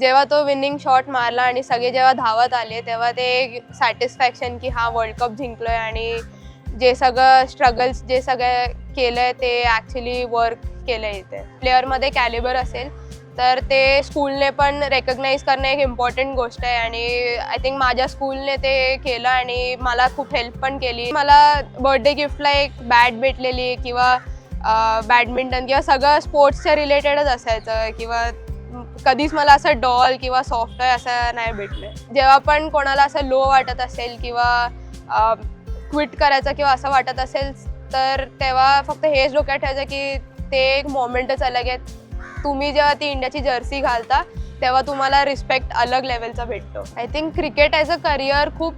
जेव्हा तो winning shot मारला आणि सगळे जेव्हा धावत आले तेव्हा ते सॅटिस्फॅक्शन की हा वर्ल्ड कप जिंकलोय आणि जे सगळं स्ट्रगल्स जे सगळं केलंय ते ॲक्च्युली वर्क केलंय इथे. प्लेअरमध्ये कॅलिबर असेल तर ते स्कूलने पण रेकग्नाईज करणं एक इम्पॉर्टंट गोष्ट आहे आणि आय थिंक माझ्या स्कूलने ते केलं आणि मला खूप हेल्प पण केली. मला बर्थडे गिफ्टला एक बॅट भेटलेली किंवा बॅडमिंटन किंवा सगळं स्पोर्ट्सच्या रिलेटेडच असायचं किंवा कधीच मला असं डॉल किंवा सॉफ्टवेअर असं नाही भेटलं. जेव्हा पण कोणाला असं लो वाटत असेल किंवा क्विट करायचं किंवा असं वाटत असेल तर तेव्हा फक्त हेच डोक्यात ठेवायचं की ते एक मोमेंटच अलग आहे तुम्ही जेव्हा ती इंडियाची जर्सी घालता तेव्हा तुम्हाला रिस्पेक्ट अलग लेवलचा भेटतो. I think cricket as a career खूप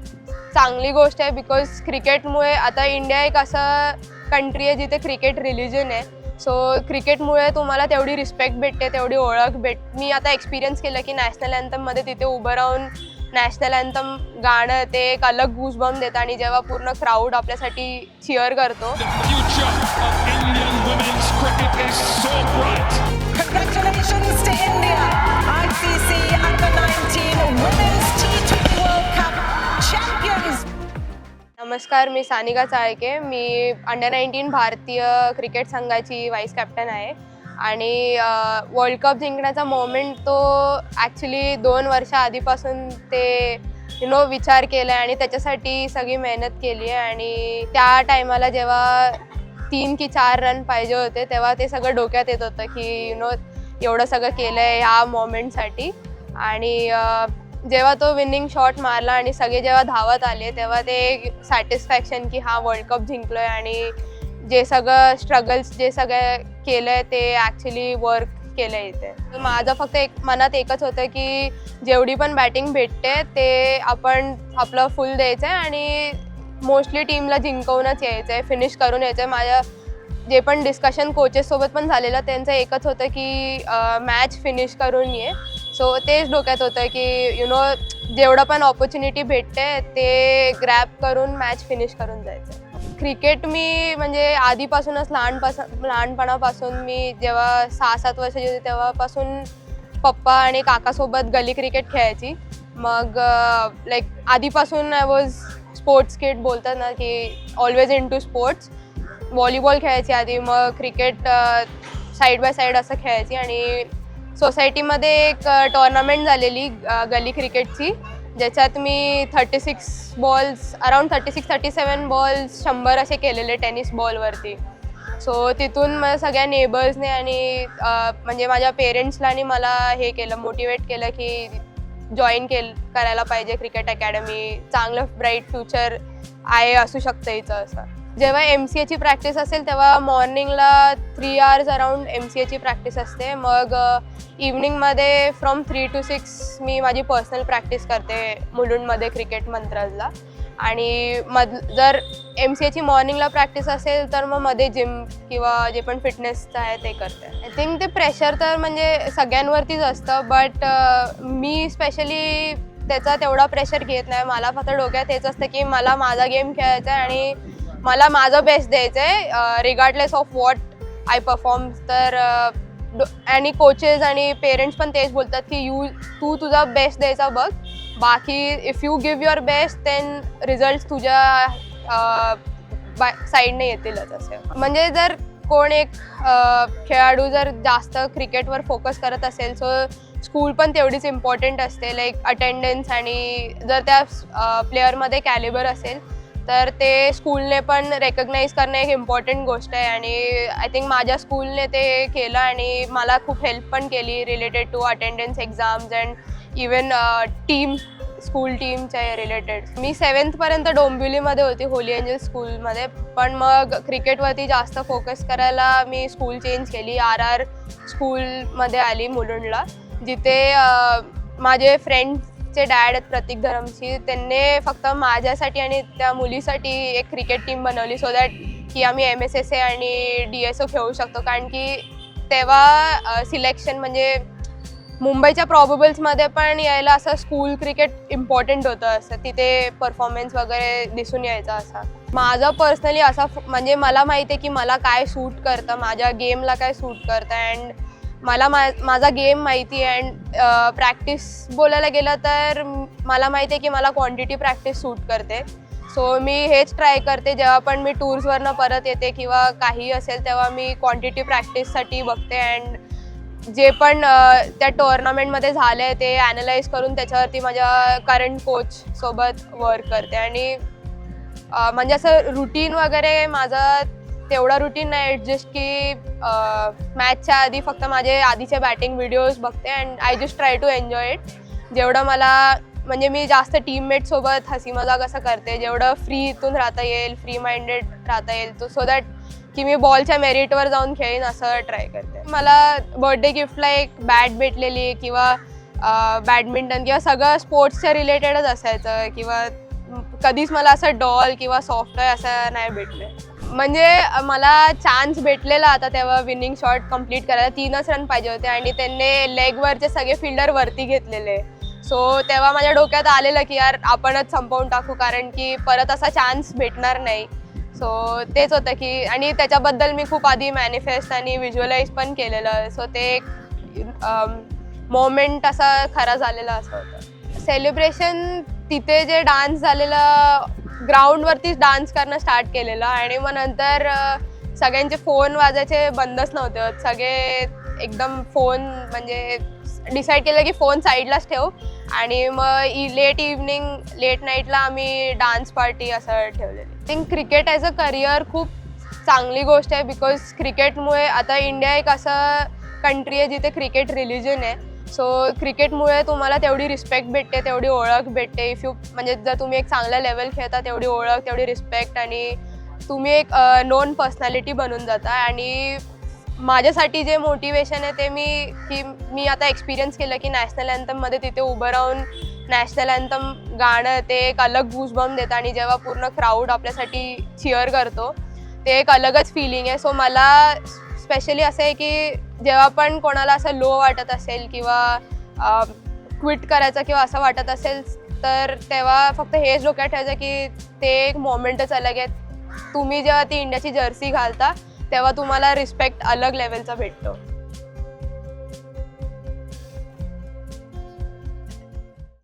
चांगली गोष्ट आहे बिकॉज क्रिकेटमुळे आता इंडिया एक असं कंट्री आहे जिथे क्रिकेट रिलिजन आहे. सो क्रिकेटमुळे तुम्हाला तेवढी रिस्पेक्ट भेटते तेवढी ओळख भेट मी आता एक्सपिरियन्स केलं की नॅशनल अँथममध्ये तिथे उभं राहून नॅशनल अँथम गाणं ते एक अलग गुजबम देतं आणि जेव्हा पूर्ण क्राऊड आपल्यासाठी चिअर करतो. नमस्कार मी सानिका चाळके. मी अंडर नाईन्टीन भारतीय क्रिकेट संघाची वाईस कॅप्टन आहे. आणि वर्ल्ड कप जिंकण्याचा मोमेंट तो ॲक्च्युली दोन वर्षाआधीपासून ते यु नो विचार केला आहे आणि त्याच्यासाठी सगळी मेहनत केली आहे. आणि त्या टायमाला जेव्हा तीन की चार रन पाहिजे होते तेव्हा ते सगळं डोक्यात येत होतं की यु नो एवढं सगळं केलं आहे ह्या मोमेंटसाठी आणि जेव्हा तो विनिंग शॉट मारला आणि सगळे जेव्हा धावत आले तेव्हा ते सॅटिस्फॅक्शन की हा वर्ल्ड कप जिंकलोय आणि जे सगळं स्ट्रगल्स जे सगळं केलंय ते ॲक्च्युली वर्क केलंय इथे. माझं फक्त एक मनात एकच होतं की जेवढी पण बॅटिंग भेटते ते आपण आपलं फुल द्यायचं आहे आणि मोस्टली टीमला जिंकवूनच यायचं आहे फिनिश करून यायचं आहे माझ्या जे पण डिस्कशन कोचेससोबत पण झालेलं त्यांचं एकच होतं की मॅच फिनिश करून ये. सो तेच डोक्यात होतं की यु नो जेवढं पण ऑपॉर्च्युनिटी भेटते ते ग्रॅप करून मॅच फिनिश करून जायचं. क्रिकेट मी म्हणजे आधीपासूनच लहानपासून लहानपणापासून मी जेव्हा सहा सात वर्षाची होती तेव्हापासून पप्पा आणि काकासोबत गली क्रिकेट खेळायची. मग लाईक आधीपासून आय वॉज स्पोर्ट्स किट बोलतात ना की always into sports volleyball खेळायची आधी मग क्रिकेट साईड बाय साईड असं खेळायची आणि सोसायटीमध्ये एक टोर्नामेंट झालेली गली क्रिकेटची ज्याच्यात मी thirty six balls around thirty six thirty seven balls शंभर असे केलेले टेनिस बॉलवरती सो तिथून मला सगळ्या नेबर्सने आणि म्हणजे माझ्या पेरेंट्सला आणि मला हे केलं मोटिवेट केलं की जॉईन केल करायला पाहिजे क्रिकेट अकॅडमी चांगलं ब्राईट फ्युचर आहे असू शकतं इथं असं. जेव्हा एम सी एची प्रॅक्टिस असेल तेव्हा मॉर्निंगला three hours around M C एची प्रॅक्टिस असते. मग इव्हनिंगमध्ये फ्रॉम थ्री टू सिक्स मी माझी पर्सनल प्रॅक्टिस करते मुलुंडमध्ये क्रिकेट मंत्राजला आणि मध जर एम सी एची मॉर्निंगला प्रॅक्टिस असेल तर मग मध्ये जिम किंवा जे पण फिटनेसचं आहे ते करते. आय थिंक ते प्रेशर तर म्हणजे सगळ्यांवरतीच असतं बट मी स्पेशली त्याचा तेवढा प्रेशर घेत नाही. मला फक्त डोक्यात हेच असतं की मला माझा गेम खेळायचा आहे आणि मला माझं बेस्ट द्यायचं आहे regardless of what I perform तर आणि कोचेस आणि पेरेंट्स पण तेच बोलतात की यू तू तुझा बेस्ट द्यायचा बघ. बाकी if you give your best then result तुझ्या साईडने येतीलच असे. म्हणजे जर कोण एक खेळाडू जर जास्त क्रिकेटवर फोकस करत असेल सो स्कूल पण तेवढीच इम्पॉर्टंट असते. लाईक अटेंडन्स आणि जर त्या प्लेअरमध्ये कॅलिबर असेल तर ते स्कूलने पण रेकग्नाईज करणं एक इम्पॉर्टंट गोष्ट आहे. आणि आय थिंक माझ्या स्कूलने ते केलं आणि मला खूप हेल्प पण केली related to attendance exams and even team school टीमच्या रिलेटेड मी सेवन्थपर्यंत डोंबिवलीमध्ये होती होली एंजल स्कूलमध्ये पण मग क्रिकेटवरती जास्त फोकस करायला मी स्कूल चेंज केली. आर आर स्कूलमध्ये आली मुलुंडला. जिथे माझे फ्रेंड्स चे डॅड आहेत प्रतीक धरमशी त्यांनी फक्त माझ्यासाठी आणि त्या मुलीसाठी एक क्रिकेट टीम बनवली सो दॅट की आम्ही एम एस एस ए आणि डी एस ओ खेळू शकतो. कारण की तेव्हा सिलेक्शन म्हणजे मुंबईच्या प्रॉबेबल्समध्ये पण यायला असं स्कूल क्रिकेट इम्पॉर्टंट होतं असं. तिथे परफॉर्मन्स वगैरे दिसून यायचा असा. माझं पर्सनली असा म्हणजे मला माहिती आहे की मला काय सूट करतं माझ्या गेमला काय सूट करतं. अँड मला मा माझा गेम माहिती आहे अँड प्रॅक्टिस बोलायला गेलं तर मला माहिती आहे की मला क्वांटिटी प्रॅक्टिस सूट करते. सो मी हेच ट्राय करते. जेव्हा पण मी टूर्सवरनं परत येते किंवा काही असेल तेव्हा मी क्वांटिटी प्रॅक्टिससाठी बघते अँड जे पण त्या टोर्नामेंटमध्ये झालं आहे ते ॲनलाइज करून त्याच्यावरती माझ्या करंट कोच सोबत वर्क करते. आणि म्हणजे असं रुटीन वगैरे माझं तेवढा रुटीन नाही जस्ट की मॅचच्या आधी फक्त माझे आधीचे बॅटिंग व्हिडिओज बघते and I just try to enjoy it जेवढं मला म्हणजे मी जास्त टीममेट सोबत हसी मजाक असं करते जेवढं फ्री इथून राहता येईल फ्री माइंडेड राहता येईल तो सो दॅट की मी बॉलच्या मेरिटवर जाऊन खेळीन असं ट्राय करते. मला बर्थडे गिफ्टला एक बॅट भेटलेली किंवा बॅडमिंटन किंवा सगळं स्पोर्ट्सच्या रिलेटेडच असायचं किंवा कधीच मला असं डॉल किंवा सॉफ्टवेअर असं नाही भेटलं. म्हणजे मला चान्स भेटलेला आता तेव्हा विनिंग शॉट कंप्लीट करायला. तीनच रन पाहिजे होते आणि त्यांनी लेगवरचे सगळे फिल्डर वरती घेतलेले. सो तेव्हा माझ्या डोक्यात आलेलं की यार आपणच संपवून टाकू कारण की परत असा चान्स भेटणार नाही. सो तेच होतं की आणि त्याच्याबद्दल मी खूप आधी मॅनिफेस्ट आणि विज्युअलाइज पण केलेलं. सो ते एक मोमेंट असा खरा झालेला असं होतं. सेलिब्रेशन तिथे जे डान्स झालेलं ग्राउंडवरतीच डान्स करणं स्टार्ट केलेलं आणि मग नंतर सगळ्यांचे फोन वाजायचे बंदच नव्हते. होत सगळे एकदम फोन म्हणजे डिसाईड केलं की फोन साईडलाच ठेव. आणि मग लेट इव्हनिंग लेट नाईटला आम्ही डान्स पार्टी असं ठेवलेली. I think cricket as a career खूप चांगली गोष्ट आहे बिकॉज क्रिकेटमुळे आता इंडिया एक असं कंट्री आहे जिथे क्रिकेट रिलिजन आहे. सो क्रिकेटमुळे तुम्हाला तेवढी रिस्पेक्ट भेटते तेवढी ओळख भेटते. इफ यू म्हणजे जर तुम्ही एक चांगला लेवल खेळता तेवढी ओळख तेवढी रिस्पेक्ट आणि तुम्ही एक नोन पर्सनॅलिटी बनून जाता. आणि माझ्यासाठी जे मोटिवेशन आहे ते मी की मी आता एक्सपिरियन्स केलं की नॅशनल अँथममध्ये तिथे उभं राहून नॅशनल अँथम गाणं ते एक अलग बूजबम देतं आणि जेव्हा पूर्ण क्राऊड आपल्यासाठी चिअर करतो ते एक अलगच फिलिंग आहे. सो मला स्पेशली असं आहे की जेव्हा पण कोणाला असं लो वाटत असेल किंवा क्विट करायचं किंवा असं वाटत असेल तर तेव्हा फक्त हेच डोक्यात ठेवायचं की ते एक मोमेंटच अलग आहे तुम्ही जेव्हा ती इंडियाची जर्सी घालता तेव्हा तुम्हाला रिस्पेक्ट अलग लेवलचा भेटतो.